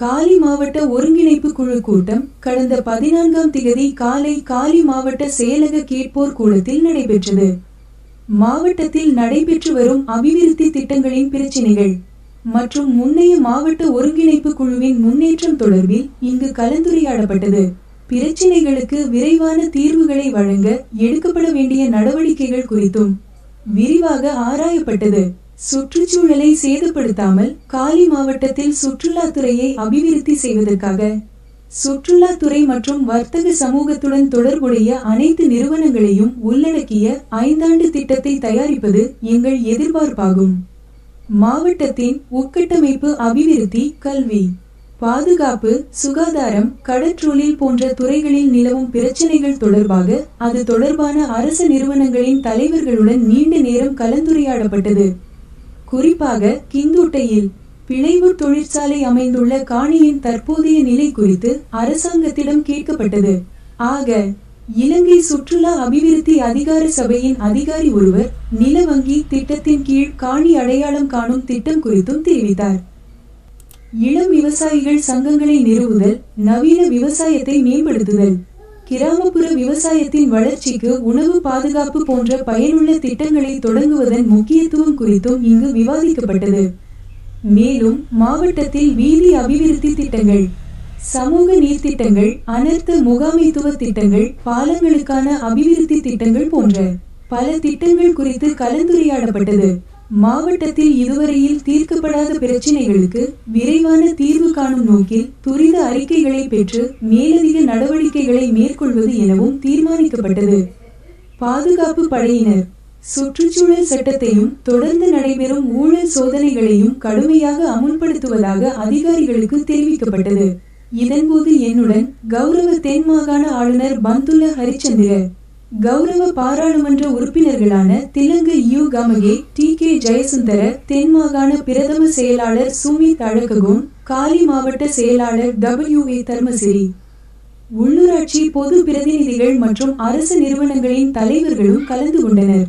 காலி மாவட்ட ஒருங்கிணைப்பு குழு கூட்டம் கடந்த பதினான்காம் திகதி காலை காலி மாவட்ட செயலக கேட்போர் கூடத்தில் நடைபெற்றது. மாவட்டத்தில் நடைபெற்று வரும் அபிவிருத்தி திட்டங்களின் பிரச்சினைகள் மற்றும் முன்னைய மாவட்ட ஒருங்கிணைப்பு குழுவின் முன்னேற்றம் தொடர்பில் இங்கு கலந்துரையாடப்பட்டது. பிரச்சினைகளுக்கு விரைவான தீர்வுகளை வழங்க எடுக்கப்பட வேண்டிய நடவடிக்கைகள் குறித்தும் விரிவாக ஆராயப்பட்டது. சுற்றுச்சூழலை சேதப்படுத்தாமல் காலி மாவட்டத்தில் சுற்றுலாத்துறையை அபிவிருத்தி செய்வதற்காக சுற்றுலாத்துறை மற்றும் வர்த்தக சமூகத்துடன் தொடர்புடைய அனைத்து நிறுவனங்களையும் உள்ளடக்கிய ஐந்தாண்டு திட்டத்தை தயாரிப்பது எங்கள் எதிர்பார்ப்பாகும். மாவட்டத்தின் உட்கட்டமைப்பு அபிவிருத்தி கல்வி பாதுகாப்பு சுகாதாரம் கடற்றொழில் போன்ற துறைகளில் நிலவும் பிரச்சினைகள் தொடர்பாக அது தொடர்பான அரச நிறுவனங்களின் தலைவர்களுடன் நீண்ட நேரம் கலந்துரையாடப்பட்டது. குறிப்பாக கிந்தோட்டையில். பிழைவு தொழிற்சாலை அமைந்துள்ள காணியின் தற்போதைய நிலை குறித்து அரசாங்கத்திடம் கேட்கப்பட்டது. ஆக இலங்கை சுற்றுலா அபிவிருத்தி அதிகார சபையின் அதிகாரி ஒருவர் நில வங்கி திட்டத்தின் கீழ் காணி அடையாளம் காணும் திட்டம் குறித்தும் தெரிவித்தார். இளம் விவசாயிகள் சங்கங்களை நிறுவுதல் நவீன விவசாயத்தை மேம்படுத்துதல். கிராமப்புற விவசாயத்தின் வளர்ச்சிக்கு உணவு பாதுகாப்பு போன்ற பயனுள்ள திட்டங்களை தொடங்குவதன் முக்கியத்துவம் குறித்தும் இங்கு விவாதிக்கப்பட்டது. மேலும் மாவட்டத்தில் வீதி அபிவிருத்தி திட்டங்கள் சமூக நீர்த்திட்டங்கள் அனர்த்த முகாமைத்துவ திட்டங்கள் பாலங்களுக்கான அபிவிருத்தி திட்டங்கள் போன்ற பல திட்டங்கள் குறித்து கலந்துரையாடப்பட்டது. மாவட்டத்தில் இதுவரையில் தீர்க்கப்படாத பிரச்சினைகளுக்கு விரைவான தீர்வு காணும் நோக்கில் துரித அறிக்கைகளை பெற்று மேலதிக நடவடிக்கைகளை மேற்கொள்வது எனவும் தீர்மானிக்கப்பட்டது. பாதுகாப்பு படையினர் சுற்றுச்சூழல் சட்டத்தையும் தொடர்ந்து நடைபெறும் ஊழல் சோதனைகளையும் கடுமையாக அமுல்படுத்துவதாக அதிகாரிகளுக்கு தெரிவிக்கப்பட்டது. இதன்போது என்னுடன் கௌரவ தென் மாகாண ஆளுநர் பந்துல ஹரிச்சந்திர கௌரவ பாராளுமன்ற உறுப்பினர்களான Thilanga U. Gamage D. K. Jayasundara தென் மாகாண பிரதம செயலாளர் சுமித் அழககோன் காலி மாவட்ட செயலாளர் டபிள்யூ. ஏ. தர்மசிரி உள்ளூராட்சி பொது பிரதிநிதிகள் மற்றும் அரசு நிறுவனங்களின் தலைவர்களும் கலந்து கொண்டனர்.